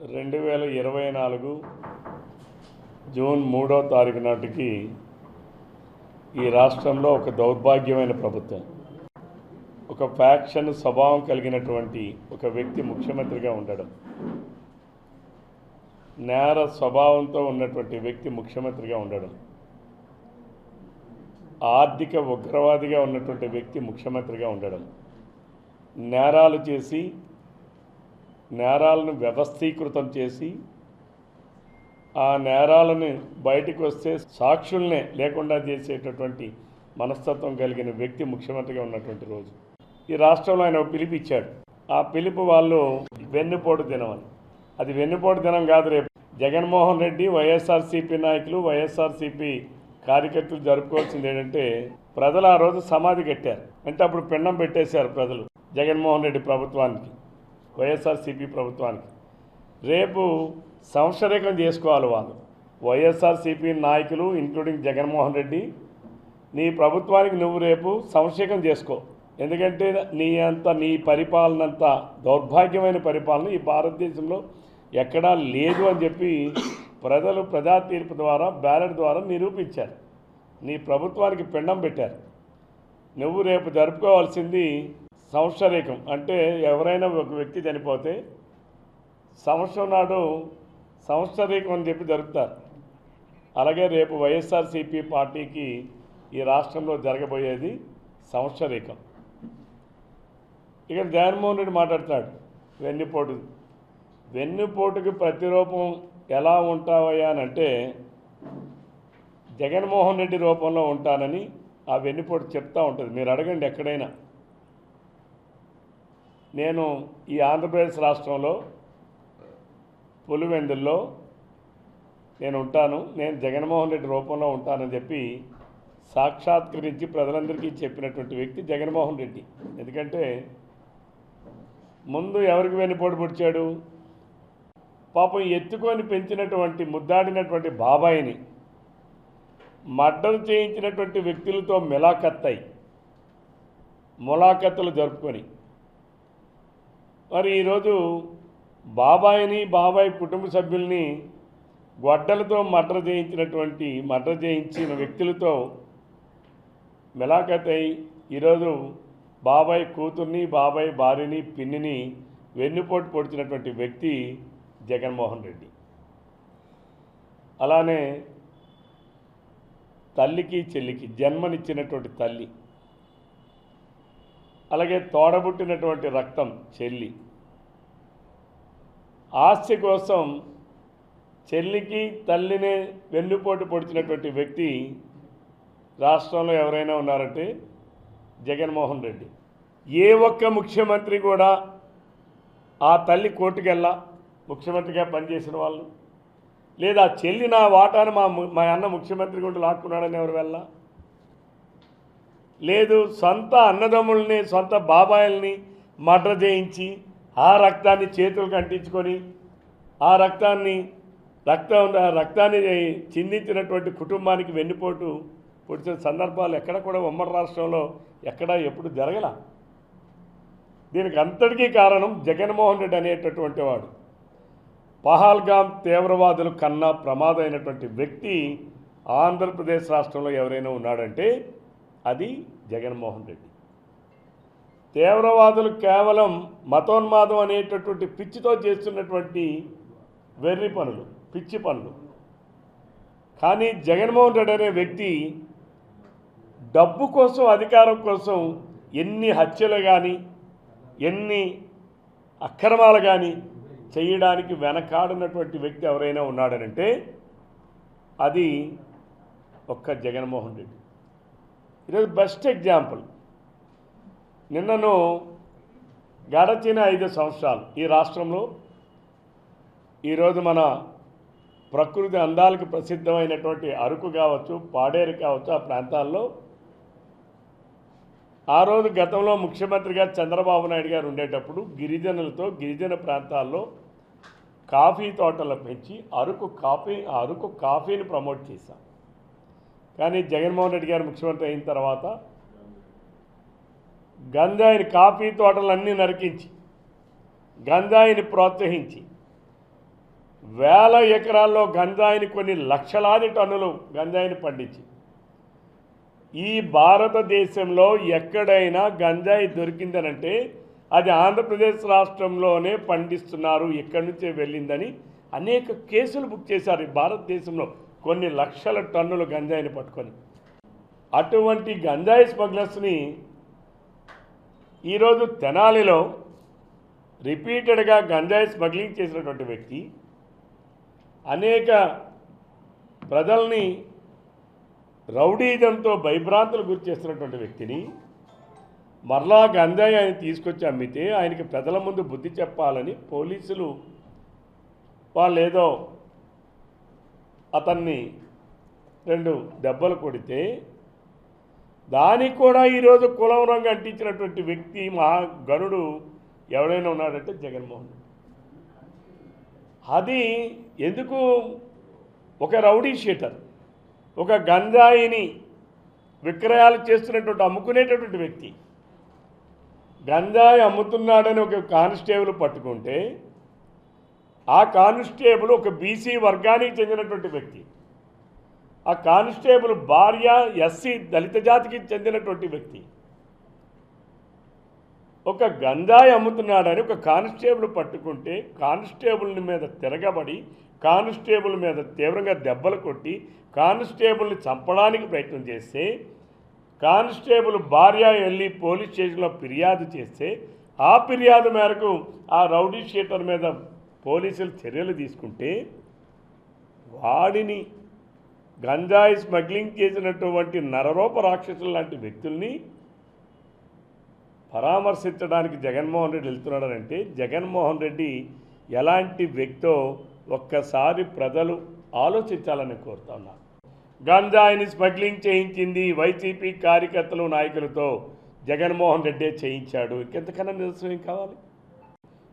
రెండు వేల ఇరవై నాలుగు జూన్ మూడో తారీఖు నాటికి ఈ రాష్ట్రంలో ఒక దౌర్భాగ్యమైన ప్రభుత్వం ఒక ఫ్యాక్షన్ స్వభావం కలిగినటువంటి ఒక వ్యక్తి ముఖ్యమంత్రిగా ఉండడం నేర స్వభావంతో ఉన్నటువంటి వ్యక్తి ముఖ్యమంత్రిగా ఉండడం ఆర్థిక ఉగ్రవాదిగా ఉన్నటువంటి వ్యక్తి ముఖ్యమంత్రిగా ఉండడం నేరాలు చేసి నేరాలను వ్యవస్థీకృతం చేసి ఆ నేరాలను బయటకు వస్తే సాక్షుల్నే లేకుండా చేసేటటువంటి మనస్తత్వం కలిగిన వ్యక్తి ముఖ్యమంత్రిగా ఉన్నటువంటి రోజు. ఈ రాష్ట్రంలో ఆయన ఒక పిలుపు ఇచ్చాడు. ఆ పిలుపు వాళ్ళు వెన్నుపోటు దినం అని. అది వెన్నుపోటు దినం కాదు రేపు. జగన్మోహన్ రెడ్డి వైఎస్ఆర్సీపీ నాయకులు వైఎస్ఆర్సీపీ కార్యకర్తలు జరుపుకోవాల్సింది ఏంటంటే ప్రజలు ఆ రోజు సమాధి కట్టారు. అంటే అప్పుడు పిండం పెట్టేశారు ప్రజలు జగన్మోహన్ రెడ్డి ప్రభుత్వానికి. వైఎస్ఆర్సీపీ ప్రభుత్వానికి. రేపు సంవత్సరికం చేసుకోవాలి వాళ్ళు. వైఎస్ఆర్సీపీ నాయకులు ఇంక్లూడింగ్ జగన్మోహన్ రెడ్డి నీ ప్రభుత్వానికి నువ్వు రేపు సంక్షేకం చేసుకో. ఎందుకంటే నీ అంత నీ పరిపాలన అంత దౌర్భాగ్యమైన పరిపాలన ఈ భారతదేశంలో ఎక్కడా లేదు అని చెప్పి ప్రజలు ప్రజా తీర్పు ద్వారా బ్యాలెట్ ద్వారా నిరూపించారు. నీ ప్రభుత్వానికి పిండం పెట్టారు. నువ్వు రేపు జరుపుకోవాల్సింది సంవత్సరీకం. అంటే ఎవరైనా ఒక వ్యక్తి చనిపోతే సంవత్సరం నాడు సంవత్సరీకం అని చెప్పి జరుపుతారు. అలాగే రేపు వైఎస్ఆర్సీపీ పార్టీకి ఈ రాష్ట్రంలో జరగబోయేది సంవత్సరీకం. ఇక్కడ జగన్మోహన్ రెడ్డి మాట్లాడుతున్నాడు వెన్నుపోటు. వెన్నుపోటుకి ప్రతిరూపం ఎలా ఉంటావయ్యా అని అంటే జగన్మోహన్ రెడ్డి రూపంలో ఉంటానని ఆ వెన్నుపోటు చెప్తూ ఉంటుంది. మీరు అడగండి ఎక్కడైనా. నేను ఈ ఆంధ్రప్రదేశ్ రాష్ట్రంలో పులివెందుల్లో నేను ఉంటాను. నేను జగన్మోహన్ రెడ్డి రూపంలో ఉంటానని చెప్పి సాక్షాత్కరించి ప్రజలందరికీ చెప్పినటువంటి వ్యక్తి జగన్మోహన్ రెడ్డి. ఎందుకంటే ముందు ఎవరికి వెన్నుపోటు పొడిచాడు? పాపం ఎత్తుకొని పెంచినటువంటి ముద్దాడినటువంటి బాబాయిని మర్డర్ చేయించినటువంటి వ్యక్తులతో మిలాఖత్తై ములాఖత్తులు జరుపుకొని మరి ఈరోజు బాబాయిని బాబాయ్ కుటుంబ సభ్యుల్ని గొడ్డలతో మర్డర్ చేయించినటువంటి మర్డర్ చేయించిన వ్యక్తులతో మిలాఖత్ అయి ఈరోజు బాబాయ్ కూతుర్ని బాబాయ్ భార్యని పిన్నిని వెన్నుపోటు పొడిచినటువంటి వ్యక్తి జగన్మోహన్ రెడ్డి. అలానే తల్లికి చెల్లికి జన్మనిచ్చినటువంటి తల్లి అలాగే తోడబుట్టినటువంటి రక్తం చెల్లి. ఆస్తి కోసం చెల్లికి తల్లినే వెన్నుపోటు పొడిచినటువంటి వ్యక్తి రాష్ట్రంలో ఎవరైనా ఉన్నారంటే జగన్మోహన్ రెడ్డి. ఏ ఒక్క ముఖ్యమంత్రి కూడా ఆ తల్లి కోర్టుకెళ్ళా ముఖ్యమంత్రిగా పనిచేసిన వాళ్ళు. లేదా చెల్లి నా వాటాను మా మా అన్న ముఖ్యమంత్రి గుండా లాక్కున్నాడని ఎవరు వెళ్ళా? లేదు సొంత అన్నదమ్ముల్ని సొంత బాబాయిల్ని మర్డర్ చేయించి ఆ రక్తాన్ని చేతులకు అంటించుకొని ఆ రక్తాన్ని రక్తం ఆ రక్తాన్ని చిందించినటువంటి కుటుంబానికి వెన్నుపోటు పొడిచిన సందర్భాలు ఎక్కడ కూడా ఉమ్మడి రాష్ట్రంలో ఎక్కడ ఎప్పుడు జరగల. దీనికి అంతటికీ కారణం జగన్మోహన్ రెడ్డి అనేటటువంటి వాడు. పహల్గాం తీవ్రవాదులు కన్నా ప్రమాదమైనటువంటి వ్యక్తి ఆంధ్రప్రదేశ్ రాష్ట్రంలో ఎవరైనా ఉన్నాడంటే అది జగన్మోహన్ రెడ్డి. తీవ్రవాదులు కేవలం మతోన్మాదం అనేటటువంటి పిచ్చితో చేస్తున్నటువంటి వెర్రి పనులు పిచ్చి పనులు. కానీ జగన్మోహన్ రెడ్డి అనే వ్యక్తి డబ్బు కోసం అధికారం కోసం ఎన్ని హత్యలు కానీ ఎన్ని అక్రమాలు కానీ చేయడానికి వెనకాడినటువంటి వ్యక్తి ఎవరైనా ఉన్నాడనంటే అది ఒక్క జగన్మోహన్ రెడ్డి. ఈరోజు బెస్ట్ ఎగ్జాంపుల్. నిన్నను గడచిన ఐదు సంవత్సరాలు ఈ రాష్ట్రంలో. ఈరోజు మన ప్రకృతి అందాలకు ప్రసిద్ధమైనటువంటి అరకు కావచ్చు పాడేరు కావచ్చు ఆ ప్రాంతాల్లో. ఆ రోజు గతంలో ముఖ్యమంత్రిగా చంద్రబాబు నాయుడు గారు ఉండేటప్పుడు గిరిజనులతో గిరిజన ప్రాంతాల్లో కాఫీ తోటలు పెంచి అరకు కాఫీ అరకు కాఫీని ప్రమోట్ చేశాం. కానీ జగన్మోహన్ రెడ్డి గారు ముఖ్యమంత్రి అయిన తర్వాత గంజాయిని కాఫీ తోటలన్నీ నరికించి గంజాయిని ప్రోత్సహించి వేల ఎకరాల్లో గంజాయిని కొన్ని లక్షలాది టన్నులు గంజాయిని పండించి ఈ భారతదేశంలో ఎక్కడైనా గంజాయి దొరికిందనంటే అది ఆంధ్రప్రదేశ్ రాష్ట్రంలోనే పండిస్తున్నారు ఇక్కడి నుంచే వెళ్ళిందని అనేక కేసులు బుక్ చేశారు ఈ భారతదేశంలో. కొన్ని లక్షల టన్నుల గంజాయిని పట్టుకొని. అటువంటి గంజాయి స్మగ్లర్స్ని ఈరోజు తెనాలిలో రిపీటెడ్గా గంజాయి స్మగ్లింగ్ చేసినటువంటి వ్యక్తి అనేక ప్రజల్ని రౌడీజంతో భయభ్రాంతులు గురి చేస్తున్నటువంటి వ్యక్తిని మరలా గంజాయి ఆయన తీసుకొచ్చి అమ్మితే ఆయనకి ప్రజల ముందు బుద్ధి చెప్పాలని పోలీసులు వాళ్ళు ఏదో అతన్ని రెండు దెబ్బలు కొడితే దానికి కూడా ఈరోజు కులం రంగు అంటించినటువంటి వ్యక్తి మా గనుడు ఎవడైనా ఉన్నాడంటే జగన్మోహన్ రెడ్డి. అది ఎందుకు ఒక రౌడీ షీటర్ ఒక గంజాయిని విక్రయాలు చేస్తున్నటువంటి అమ్ముకునేటటువంటి వ్యక్తి గంజాయి అమ్ముతున్నాడని ఒక కానిస్టేబుల్ పట్టుకుంటే ఆ కానిస్టేబుల్ ఒక బీసీ వర్గానికి చెందినటువంటి వ్యక్తి. ఆ కానిస్టేబుల్ భార్య ఎస్సీ దళిత జాతికి చెందినటువంటి వ్యక్తి. ఒక గంజాయి అమ్ముతున్నాడని ఒక కానిస్టేబుల్ పట్టుకుంటే కానిస్టేబుల్ని మీద తిరగబడి కానిస్టేబుల్ మీద తీవ్రంగా దెబ్బలు కొట్టి కానిస్టేబుల్ని చంపడానికి ప్రయత్నం చేస్తే కానిస్టేబుల్ భార్య వెళ్ళి పోలీస్ స్టేషన్లో ఫిర్యాదు చేస్తే ఆ ఫిర్యాదు మేరకు ఆ రౌడీ షీటర్ మీద పోలీసులు చర్యలు తీసుకుంటే వాడిని గంజాయి స్మగ్లింగ్ చేసినటువంటి నరరూప రాక్షసులు లాంటి వ్యక్తుల్ని పరామర్శించడానికి జగన్మోహన్ రెడ్డి వెళ్తున్నాడనంటే జగన్మోహన్ రెడ్డి ఎలాంటి వ్యక్తో ఒక్కసారి ప్రజలు ఆలోచించాలని కోరుతా ఉన్నారు గంజాయిని స్మగ్లింగ్ చేయించింది వైసీపీ కార్యకర్తలు నాయకులతో జగన్మోహన్ రెడ్డే చేయించాడు. ఇంకెంతకన్నా నిరసన కావాలి?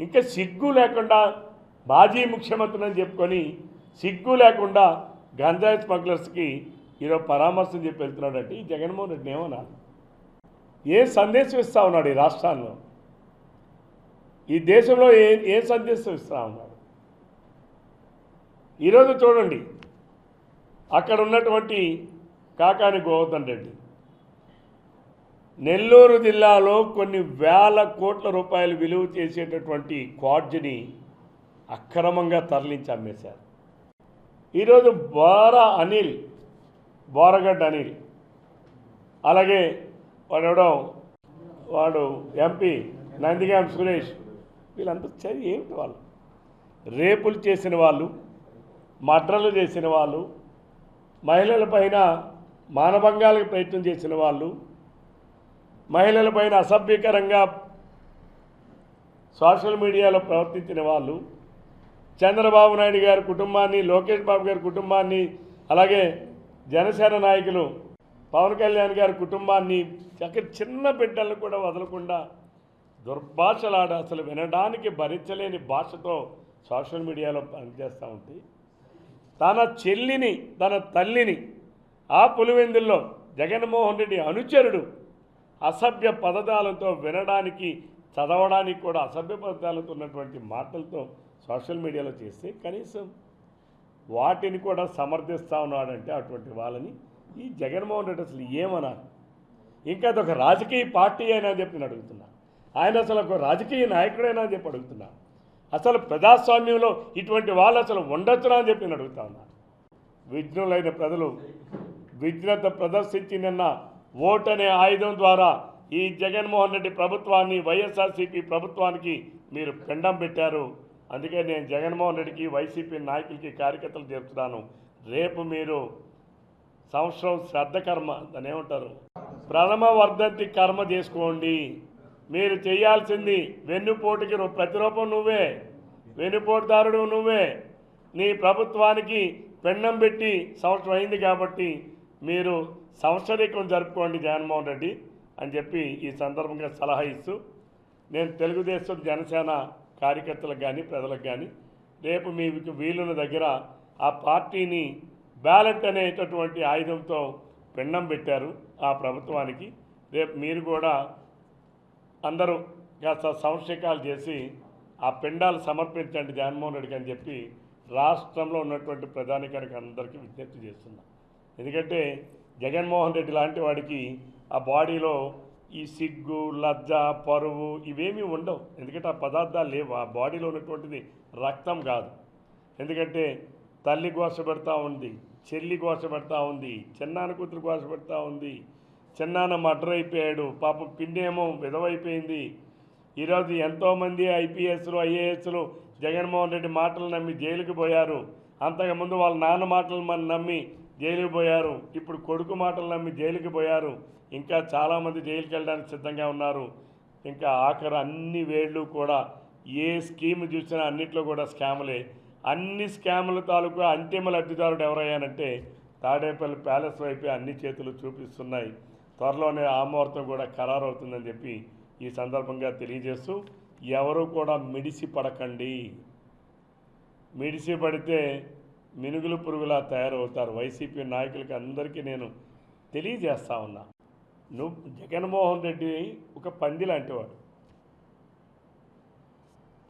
ఇంకా సిగ్గు లేకుండా మాజీ ముఖ్యమంత్రి అని చెప్పుకొని సిగ్గు లేకుండా గంజాయి స్మగ్లర్స్కి ఈరోజు పరామర్శం చెప్పి వెళ్తున్నాడంటే ఈ జగన్మోహన్ రెడ్డి ఏమన్నా ఏ సందేశం ఇస్తా ఉన్నాడు ఈ రాష్ట్రాల్లో? ఈ దేశంలో ఏ ఏ సందేశం ఇస్తా ఉన్నాడు? ఈరోజు చూడండి అక్కడ ఉన్నటువంటి కాకాని గోవర్ధన్ రెడ్డి. నెల్లూరు జిల్లాలో కొన్ని వేల కోట్ల రూపాయలు విలువ చేసేటటువంటి క్వాడ్జిని అక్రమంగా తరలించి అమ్మేశారు. ఈరోజు బోర అనిల్ బోరగడ్డ అనిల్ అలాగే వాడెవడం వాడు ఎంపీ నందిగాం సురేష్ వీళ్ళంతా చదివి ఏమిటి వాళ్ళు? రేపులు చేసిన వాళ్ళు మడ్రలు చేసిన వాళ్ళు మహిళల పైన మానభంగాలకు ప్రయత్నం చేసిన వాళ్ళు మహిళల పైన అసభ్యకరంగా సోషల్ మీడియాలో ప్రవర్తించిన వాళ్ళు చంద్రబాబు నాయుడు గారి కుటుంబాన్ని లోకేష్ బాబు గారి కుటుంబాన్ని అలాగే జనసేన నాయకులు పవన్ కళ్యాణ్ గారి కుటుంబాన్ని చక్క చిన్న బిడ్డలను కూడా వదలకుండా దుర్భాషలాడ అసలు వినడానికి భరించలేని భాషతో సోషల్ మీడియాలో పనిచేస్తూ ఉంది. తన చెల్లిని తన తల్లిని ఆ పులివెందుల్లో జగన్మోహన్ రెడ్డి అనుచరుడు అసభ్య పదజాలంతో వినడానికి చదవడానికి కూడా అసభ్య పదజాలంతో ఉన్నటువంటి మాటలతో సోషల్ మీడియాలో చేస్తే కనీసం వాటిని కూడా సమర్థిస్తూ ఉన్నాడంటే అటువంటి వాళ్ళని ఈ జగన్మోహన్ రెడ్డి అసలు ఏమన్నారు ఇంకా అదొక రాజకీయ పార్టీ అయినా చెప్పి నేను అడుగుతున్నా. ఆయన అసలు ఒక రాజకీయ నాయకుడైనా చెప్పి అడుగుతున్నా. అసలు ప్రజాస్వామ్యంలో ఇటువంటి వాళ్ళు అసలు ఉండొచ్చునా అని చెప్పి నేను అడుగుతా ఉన్నా. విఘ్నులైన ప్రజలు విఘ్నత ప్రదర్శించి నిన్న ఓటు అనే ఆయుధం ద్వారా ఈ జగన్మోహన్ రెడ్డి ప్రభుత్వాన్ని వైఎస్ఆర్సీపీ ప్రభుత్వానికి మీరు పెండం పెట్టారు. అందుకే నేను జగన్మోహన్ రెడ్డికి వైసీపీ నాయకులకి కార్యకర్తలు చెప్తున్నాను రేపు మీరు సంవత్సరం శ్రద్ధ కర్మ దాని ఏమంటారు? ప్రథమ వర్ధంతి కర్మ చేసుకోండి. మీరు చేయాల్సింది వెన్నుపోటుకి ప్రతిరూపం నువ్వే. వెన్నుపోటుదారుడు నువ్వే. నీ ప్రభుత్వానికి పెండం పెట్టి సంవత్సరం అయింది కాబట్టి మీరు సంవత్సరీకం జరుపుకోండి జగన్మోహన్ రెడ్డి అని చెప్పి ఈ సందర్భంగా సలహా ఇస్తూ నేను తెలుగుదేశం జనసేన కార్యకర్తలకు కానీ ప్రజలకు కానీ రేపు మీకు వీలున్న దగ్గర ఆ పార్టీని బ్యాలెట్ అనేటటువంటి ఆయుధంతో పిండం పెట్టారు ఆ ప్రభుత్వానికి. రేపు మీరు కూడా అందరూ కాస్త సంశయకాలు చేసి ఆ పిండాలు సమర్పించండి జగన్మోహన్ రెడ్డికి అని చెప్పి రాష్ట్రంలో ఉన్నటువంటి ప్రధానికారికి అందరికీ విజ్ఞప్తి చేస్తున్నా. ఎందుకంటే జగన్మోహన్ రెడ్డి లాంటి వాడికి ఆ బాడీలో ఈ సిగ్గు లజ్జ పరువు ఇవేమీ ఉండవు. ఎందుకంటే ఆ పదార్థాలు లేవు. ఆ బాడీలో ఉన్నటువంటిది రక్తం కాదు. ఎందుకంటే తల్లి గోస పెడతా ఉంది చెల్లి గోస పెడతా ఉంది చిన్నాన్న కూతురు గోస పెడతా ఉంది చిన్నాన్న మర్డర్ అయిపోయాడు పాపం పిండి ఏమో విధవైపోయింది ఈరోజు ఎంతోమంది ఐపీఎస్లు ఐఏఎస్లు జగన్మోహన్ రెడ్డి మాటలు నమ్మి జైలుకి పోయారు. అంతకుముందు వాళ్ళ నాన్న మాటలు మన నమ్మి జైలుకి పోయారు. ఇప్పుడు కొడుకు మాటలు నమ్మి జైలుకి పోయారు. ఇంకా చాలామంది జైలుకి వెళ్ళడానికి సిద్ధంగా ఉన్నారు. ఇంకా ఆఖరు అన్ని వేళ్ళు కూడా ఏ స్కీమ్ చూసినా అన్నిట్లో కూడా స్కాములే. అన్ని స్కాముల తాలూకు అంతిమ లబ్ధిదారుడు ఎవరయ్యానంటే తాడేపల్లి ప్యాలెస్ వైపే అన్ని చేతులు చూపిస్తున్నాయి. త్వరలోనే ఆ కూడా ఖరారు అవుతుందని చెప్పి ఈ సందర్భంగా తెలియజేస్తూ ఎవరు కూడా మిడిసి పడకండి. మిడిసి పడితే మినుగులు పురుగులా తయారవుతారు. వైసీపీ నాయకులకి అందరికీ నేను తెలియజేస్తా ఉన్నా. నువ్వు జగన్మోహన్ రెడ్డి ఒక పంది లాంటివాడు.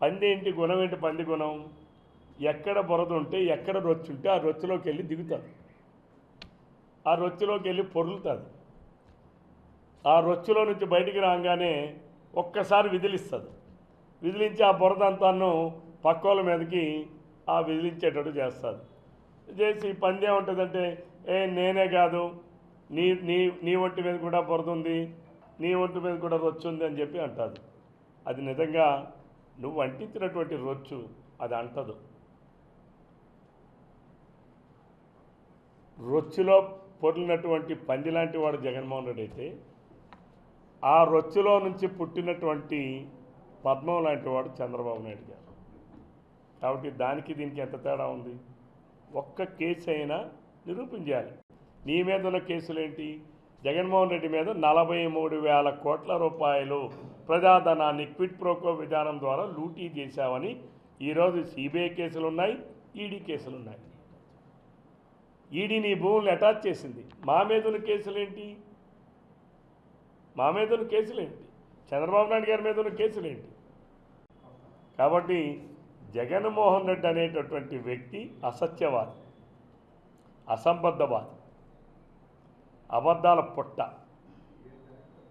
పంది ఏంటి? గుణం ఏంటి? పంది గుణం? ఎక్కడ బురద ఉంటే ఎక్కడ రొచ్చు ఉంటే ఆ రొచ్చులోకి వెళ్ళి దిగుతుంది ఆ రొచ్చులోకి వెళ్ళి పొరులుతుంది ఆ రొచ్చులో నుంచి బయటికి రాగానే ఒక్కసారి విదిలిస్తుంది విదిలించి ఆ బురద అంతాను పక్కోళ్ళ మీదకి ఆ విదిలించేటట్టు చేస్తుంది చేసి పంది ఏముంటుందంటే ఏ నేనే కాదు. నీ నీ నీ ఒంటి మీద కూడా బురద ఉంది. నీ ఒంటి మీద కూడా రొచ్చు ఉంది అని చెప్పి అంటుంది అది నిజంగా నువ్వు అంటించినటువంటి రొచ్చు అది అంటదు. రొచ్చులో పొరినటువంటి పంది లాంటి వాడు జగన్మోహన్ రెడ్డి అయితే ఆ రొచ్చులో నుంచి పుట్టినటువంటి పద్మం లాంటి వాడు చంద్రబాబు నాయుడు గారు. కాబట్టి దానికి దీనికి ఎంత తేడా ఉంది? ఒక్క కేసు అయినా నిరూపించాలి. నీ మీద ఉన్న కేసులు ఏంటి జగన్మోహన్ రెడ్డి మీద నలభై మూడు వేల కోట్ల రూపాయలు ప్రజాధనాన్ని క్విట్ ప్రోకో విధానం ద్వారా లూటీ చేశామని ఈరోజు సిబిఐ కేసులు ఉన్నాయి ఈడీ కేసులు ఉన్నాయి ఈడీ నీ భూములను అటాచ్ చేసింది. మా మీద ఉన్న కేసులు ఏంటి మా మీద ఉన్న కేసులు ఏంటి చంద్రబాబు నాయుడు గారి మీద ఉన్న కేసులేంటి? కాబట్టి జగన్మోహన్ రెడ్డి అనేటటువంటి వ్యక్తి అసత్యవాది అసంబద్ధవాది అబద్ధాల పుట్ట.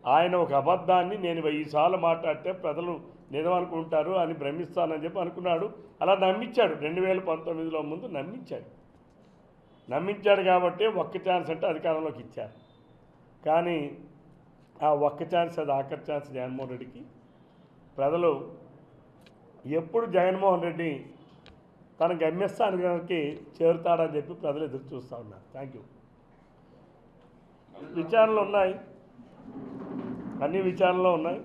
ఆయన ఒక అబద్ధాన్ని నేను వెయ్యి సార్లు మాట్లాడితే ప్రజలు నిజమనుకుంటారు అని భ్రమిస్తానని చెప్పి అనుకున్నాడు. అలా నమ్మించాడు. రెండు వేల పంతొమ్మిదిలో ముందు నమ్మించాడు. నమ్మించాడు కాబట్టి ఒక్క ఛాన్స్ అంటే అధికారంలోకి ఇచ్చారు. కానీ ఆ ఒక్క ఛాన్స్ అది ఆఖరి ఛాన్స్ జగన్మోహన్ రెడ్డికి. ప్రజలు ఎప్పుడు జగన్మోహన్ రెడ్డి తన గమ్యస్థానానికి చేరుతాడని చెప్పి ప్రజలు ఎదురు చూస్తూ ఉన్నారు. థ్యాంక్ యూ విచారణలు ఉన్నాయి. అన్ని విచారణలో ఉన్నాయి.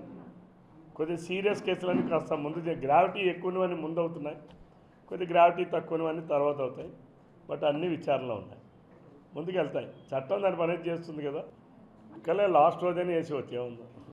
కొద్దిగా సీరియస్ కేసులన్నీ కాస్త ముందు గ్రావిటీ ఎక్కువనివన్నీ ముందు అవుతున్నాయి కొద్ది గ్రావిటీ తక్కువనివన్నీ తర్వాత అవుతాయి బట్ అన్ని విచారణలో ఉన్నాయి. ముందుకు వెళ్తాయి చట్టం దాని పని చేస్తుంది కదా. ఇక్కడే లాస్ట్ రోజైనా వేసి ఉంది